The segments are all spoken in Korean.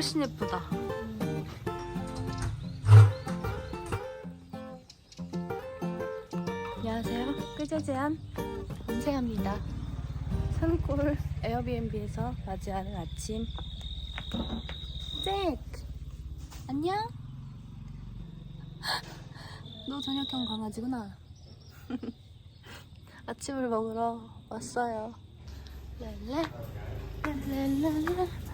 훨씬 예쁘다. 안녕하세요. 끄제 제한 엄세합니다. 산골 에어비앤비에서 맞이하는 아침. 잭! 안녕? 너 저녁형 강아지구나. 아침을 먹으러 왔어요. 랄라, 랄랄랄라.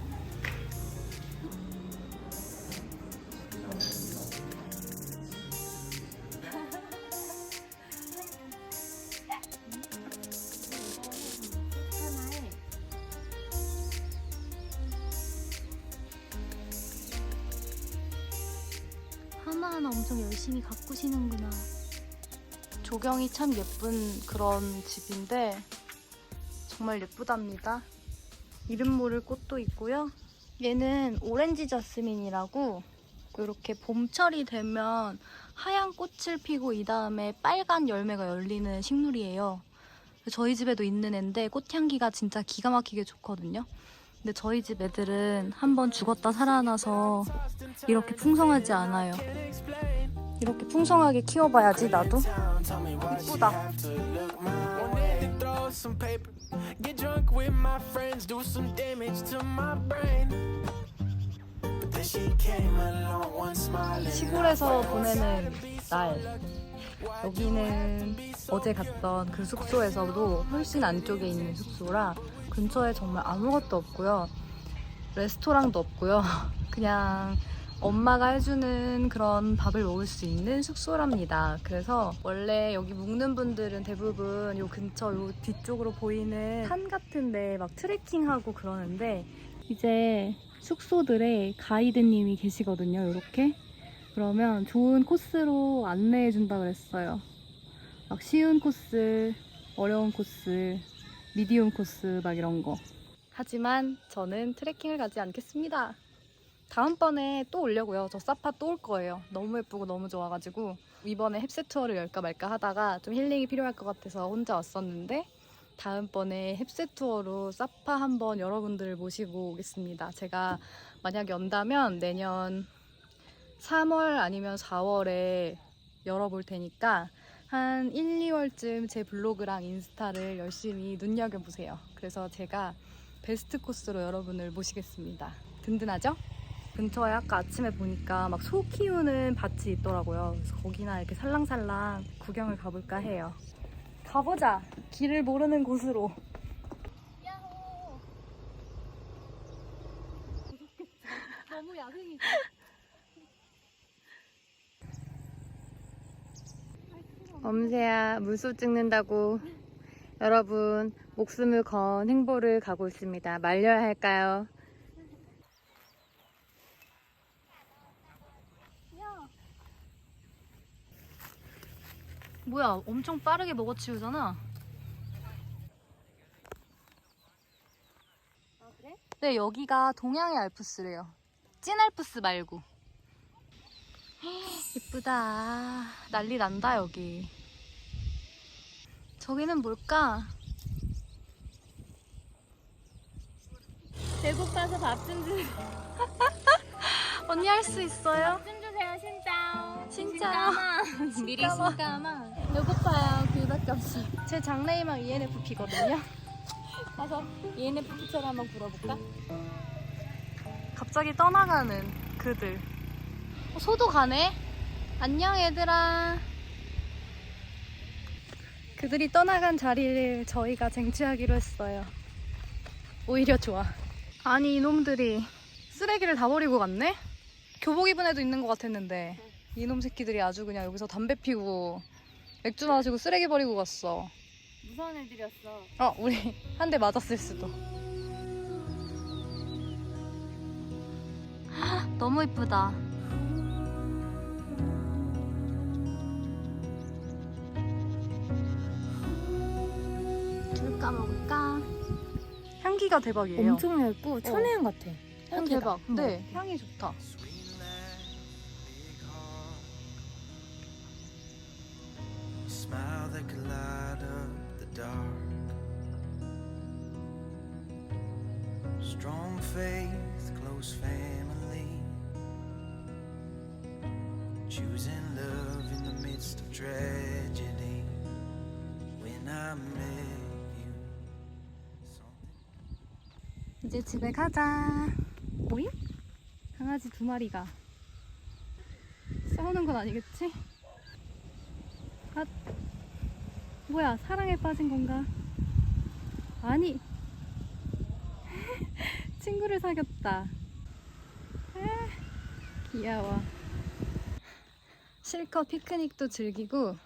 하나하나 엄청 열심히 가꾸시는구나. 조경이 참 예쁜 그런 집인데 정말 예쁘답니다. 이름 모를 꽃도 있고요. 얘는 오렌지 저스민이라고 이렇게 봄철이 되면 하얀 꽃을 피고 이 다음에 빨간 열매가 열리는 식물이에요. 저희 집에도 있는 애인데 꽃향기가 진짜 기가 막히게 좋거든요. 근데 저희 집 애들은 한번 죽었다 살아나서 이렇게 풍성하지 않아요. 이렇게 풍성하게 키워봐야지 나도. 이쁘다. 시골에서 보내는 날. 여기는 어제 갔던 그 숙소에서도 훨씬 안쪽에 있는 숙소라 근처에 정말 아무것도 없고요. 레스토랑도 없고요. 그냥 엄마가 해주는 그런 밥을 먹을 수 있는 숙소랍니다. 그래서 원래 여기 묵는 분들은 대부분 요 근처 요 뒤쪽으로 보이는 산 같은데 막 트레킹하고 그러는데 이제 숙소들에 가이드님이 계시거든요. 이렇게. 그러면 좋은 코스로 안내해 준다 그랬어요. 막 쉬운 코스, 어려운 코스, 미디움 코스 막 이런 거. 하지만 저는 트레킹을 가지 않겠습니다. 다음번에 또 오려고요. 저 사파 또 올 거예요. 너무 예쁘고 너무 좋아가지고 이번에 햅스 투어를 열까 말까 하다가 좀 힐링이 필요할 것 같아서 혼자 왔었는데 다음번에 햅스 투어로 사파 한번 여러분들을 모시고 오겠습니다. 제가 만약 연다면 내년 3월 아니면 4월에 열어볼 테니까 한 1, 2월쯤 제 블로그랑 인스타를 열심히 눈여겨보세요. 그래서 제가 베스트 코스로 여러분을 모시겠습니다. 든든하죠? 근처에 아까 아침에 보니까 막 소 키우는 밭이 있더라고요. 그래서 거기나 이렇게 살랑살랑 구경을 가볼까 해요. 가보자! 길을 모르는 곳으로. 야호! 너무 야생이지? 엄세야 물소 찍는다고 여러분 목숨을 건 행보를 가고 있습니다. 말려야 할까요? 뭐야 엄청 빠르게 먹어치우잖아. 아 그래? 네 여기가 동양의 알프스래요. 찐 알프스 말고. 이쁘다. 난리 난다 여기. 저기는 뭘까? 배고파서 밥 좀 주세요. 언니 할 수 있어요? 좀 주세요, 진짜. 진짜. 미리 진짜마. 신까마. 배고파요. 그밖에 없어요. 제 장래희망 ENFP거든요. 가서 ENFP처럼 한번 불어볼까? 갑자기 떠나가는 그들. 어, 소도 가네? 안녕 얘들아. 그들이 떠나간 자리를 저희가 쟁취하기로 했어요. 오히려 좋아. 아니 이놈들이 쓰레기를 다 버리고 갔네? 교복 입은 애도 있는 것 같았는데 이놈 새끼들이 아주 그냥 여기서 담배 피고 맥주 마시고 쓰레기 버리고 갔어. 무서운 애들이었어. 어, 우리 한 대 맞았을 수도. 너무 이쁘다. 먹을까 먹을까 향기가 대박이에요. 엄청 얇고 천혜향 같아. 어, 향기가. 대박. 응. 네, 향이 좋다. smile that could light up the dark. Strong faith, close family. Choosing love in the midst of tragedy. When I met. 이제 집에 가자. 오잉? 강아지 두 마리가 싸우는 건 아니겠지? 아, 뭐야 사랑에 빠진 건가? 아니 친구를 사귀었다. 아, 귀여워. 실컷 피크닉도 즐기고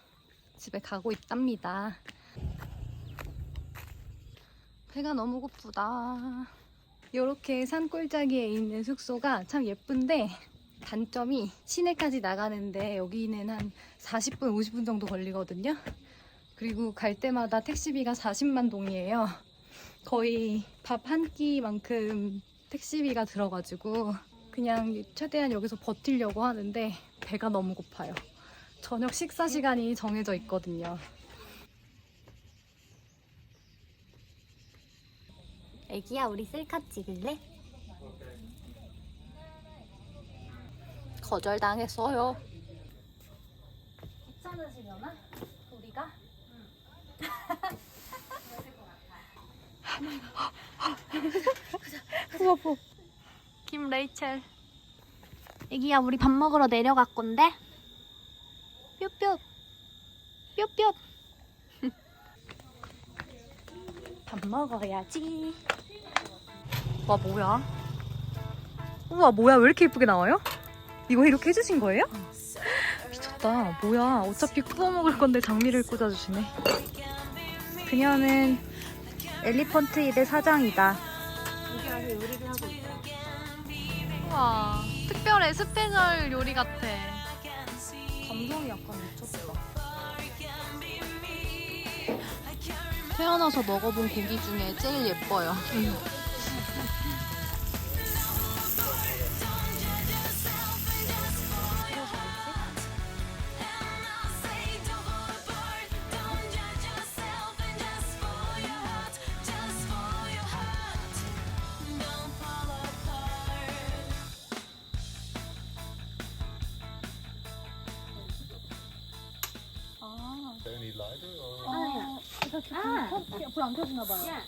집에 가고 있답니다. 배가 너무 고프다. 이렇게 산골짜기에 있는 숙소가 참 예쁜데 단점이 시내까지 나가는데 여기는 한 40분, 50분 정도 걸리거든요. 그리고 갈 때마다 택시비가 40만 동이에요. 거의 밥 한 끼만큼 택시비가 들어가지고 그냥 최대한 여기서 버티려고 하는데 배가 너무 고파요. 저녁 식사 시간이 정해져 있거든요. 애기야 우리 셀카 찍을래? 거절당했어요. 귀찮으시려나? 우리가? 후아포 김레이첼 애기야 우리 밥 먹으러 내려갈 건데? 뿅뿅 뿅뿅 밥 먹어야지. 와 뭐야? 우와 뭐야 왜 이렇게 예쁘게 나와요? 이거 이렇게 해주신 거예요? 미쳤다. 뭐야 어차피 구워 먹을 건데 장미를 꽂아주시네. 그녀는 엘리펀트 입의 사장이다. 여기 와서 요리를 하고 있어 우와 특별해 스페셜 요리 같아. 감성이 약간 미쳤다. 태어나서 먹어본 고기 중에 제일 예뻐요. 아 불안 켜지나 봐요. 야.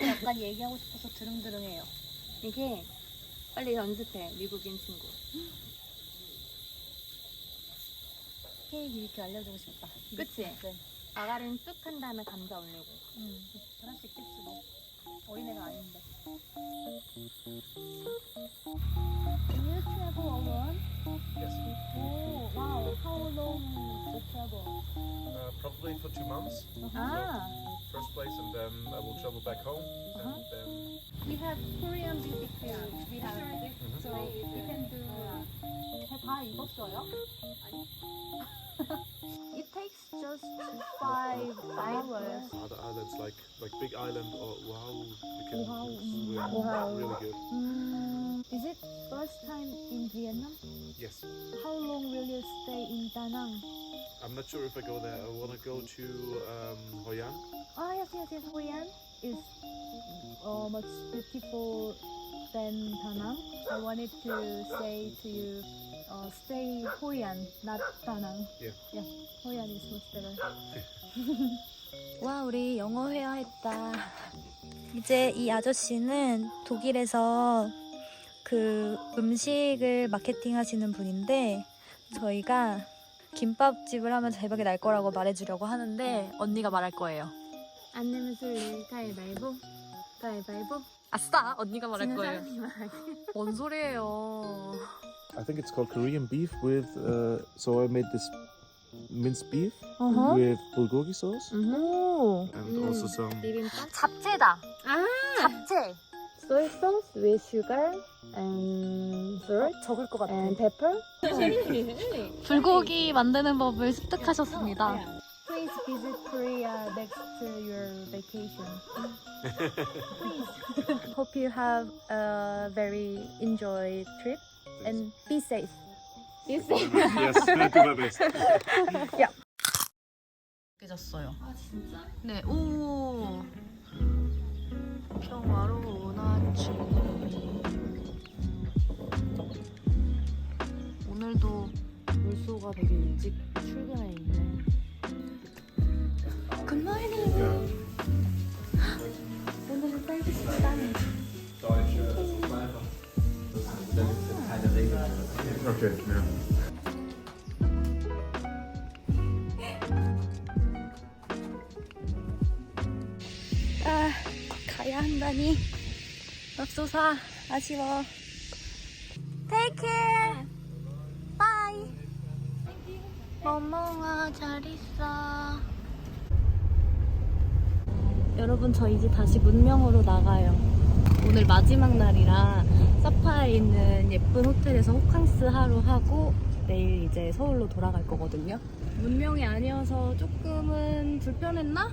약간 얘기하고 싶어서 드릉드릉해요. 이게 빨리 연습해 미국인 친구 케이크 이렇게 알려주고 싶다. 그치? 네. 아가리는 쑥한 다음에 감자 올리고 음, 그럴 수 있겠지 뭐. 어린애가 아닌데. Can you travel alone? Yes, Oh, wow. How long the travel? uh, probably for two months. Ah, First place, and then I will travel back home, and then we have Korean beauty food. We have, so we can do. 다 익었어요? It takes just five hours. other islands like like Big Island or Wow, you can Wow. swim Wow. really good. Mm, is it first time in Vietnam? Yes, How long will you stay in Da Nang? I'm not sure if I go there. I want to go to um, Hoi An. Oh yes, yes, yes. Hoi An is uh, much beautiful than Da Nang. I wanted to say to you, uh, stay Hoi An, not Da Nang. Yeah. Yeah, Hoi An is much better. 와, 우리 영어 회화했다. 이제 이 아저씨는 독일에서 그 음식을 마케팅 하시는 분인데 저희가 김밥집을 하면 대박이 날 거라고 말해주려고 하는데 언니가 말할 거예요. 안 내면 술래 가위바위보 가위바위보 아싸! 언니가 말할 지는 거예요. 사람이 말하기 뭔 소리예요. I think it's called Korean beef with. Uh, so I made this minced beef 어허. with bulgogi sauce 오. and Mm. also some. 비빔밥 잡채다. 아 잡채. soy sauce with sugar and salt 적을 것 같아. and pepper 불고기 만드는 법을 습득하셨습니다. Please visit Korea next to your vacation. Hope you have a very enjoy trip and be safe. Be safe. yes, do my best. yeah. 깨졌어요. 아 진짜? 네. 오. 평화로 원하지. 오늘도 물소가 되게 일찍 출근해 있네. Good morning. 오늘은 딸기 식당. Okay, ja. 아, 가야 한다니. 맙소사, 아쉬워. Take care. Bye. 멍멍아, 잘 있어. 여러분, 저 이제 다시 문명으로 나가요. 오늘 마지막 날이라 사파에 있는 예쁜 호텔에서 호캉스 하루 하고 내일 이제 서울로 돌아갈 거거든요. 문명이 아니어서 조금은 불편했나?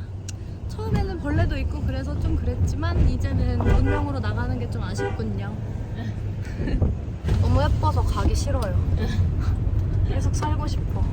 처음에는 벌레도 있고 그래서 좀 그랬지만 이제는 문명으로 나가는 게 좀 아쉽군요. 너무 예뻐서 가기 싫어요. 계속 살고 싶어.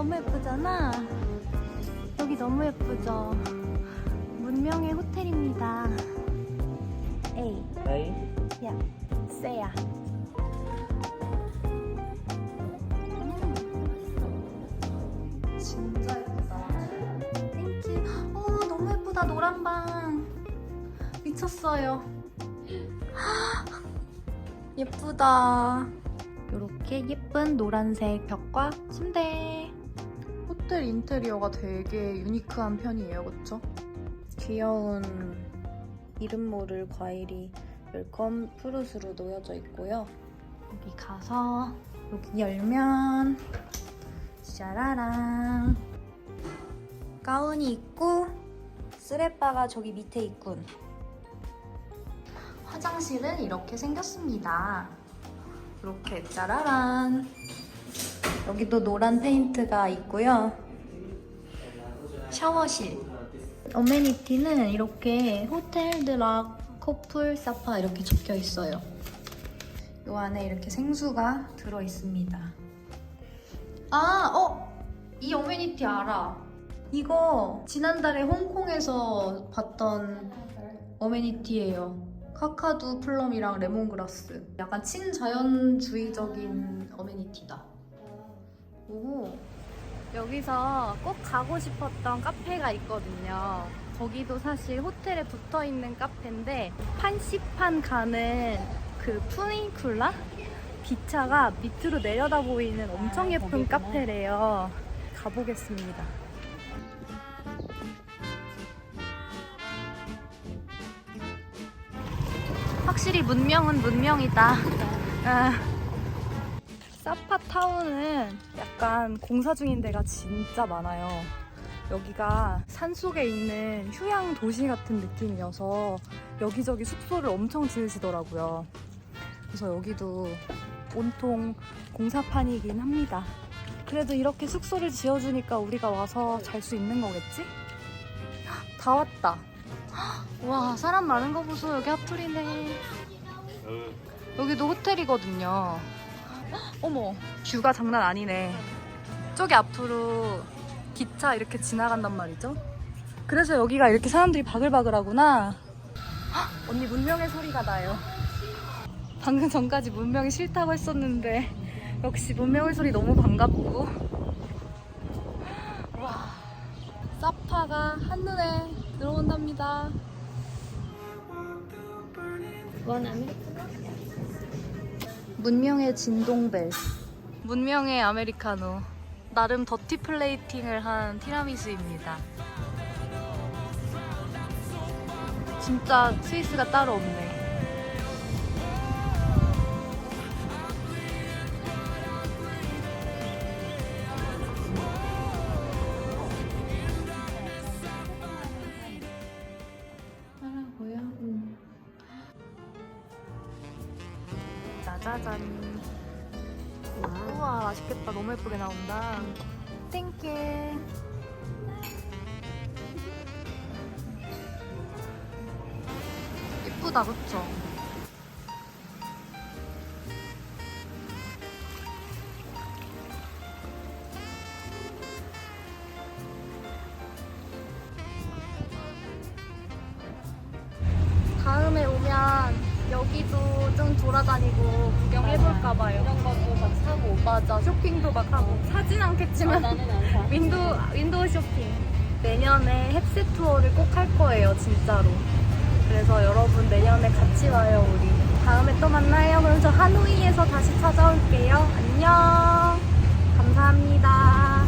너무 예쁘잖아. 여기 너무 예쁘죠. 문명의 호텔입니다. 에이, Hey. 야, 세야. 음. 진짜 예쁘다. 땡큐. 어, 너무 예쁘다. 노란 방. 미쳤어요. 예쁘다. 이렇게 예쁜 노란색 벽과 침대. 호텔 인테리어가 되게 유니크한 편이에요, 그쵸? 귀여운 이름 모를 과일이 웰컴 프루스로 놓여져 있고요. 여기 가서 여기 열면 짜라랑 가운이 있고 쓰레빠가 저기 밑에 있군. 화장실은 이렇게 생겼습니다. 이렇게 짜라란. 여기도 노란 페인트가 있고요. 샤워실. 어메니티는 이렇게 호텔 드락 커플 사파 이렇게 적혀 있어요. 이 안에 이렇게 생수가 들어 있습니다. 아, 어, 이 어메니티 알아. 이거 지난달에 홍콩에서 봤던 어메니티예요. 카카두 플럼이랑 레몬그라스. 약간 친자연주의적인 어메니티다. 오. 여기서 꼭 가고 싶었던 카페가 있거든요. 거기도 사실 호텔에 붙어 있는 카페인데 판시판 가는 그 푸니쿨라 기차가 밑으로 내려다 보이는 엄청 예쁜 카페래요. 가보겠습니다. 확실히 문명은 문명이다. 아. 사파타운은 약간 공사 중인 데가 진짜 많아요. 여기가 산 속에 있는 휴양 도시 같은 느낌이어서 여기저기 숙소를 엄청 지으시더라고요. 그래서 여기도 온통 공사판이긴 합니다. 그래도 이렇게 숙소를 지어주니까 우리가 와서 잘 수 있는 거겠지? 다 왔다. 와, 사람 많은 거 보소. 여기 하플이네. 여기도 호텔이거든요. 어머, 뷰가 장난 아니네. 저기 앞으로 기차 이렇게 지나간단 말이죠. 그래서 여기가 이렇게 사람들이 바글바글하구나. 헉, 언니 문명의 소리가 나요. 방금 전까지 문명이 싫다고 했었는데 역시 문명의 소리 너무 반갑고. 와, 사파가 한눈에 들어온답니다. 문명의 진동벨. 문명의 아메리카노. 나름 더티 플레이팅을 한 티라미수입니다. 진짜 스위스가 따로 없네. 이쁘다 그쵸? 다음에 오면 여기도 좀 돌아다니고 구경해볼까 봐요. 이런 것도 막 사고. 맞아 쇼핑도 막 하고 사진 않겠지만 나는 안 사. 윈도 윈도우 쇼핑 내년에 햅스 투어를 꼭 할 거예요 진짜로 그래서 여러분 내년에 같이 와요 우리. 다음에 또 만나요. 그럼 저 하노이에서 다시 찾아올게요. 안녕. 감사합니다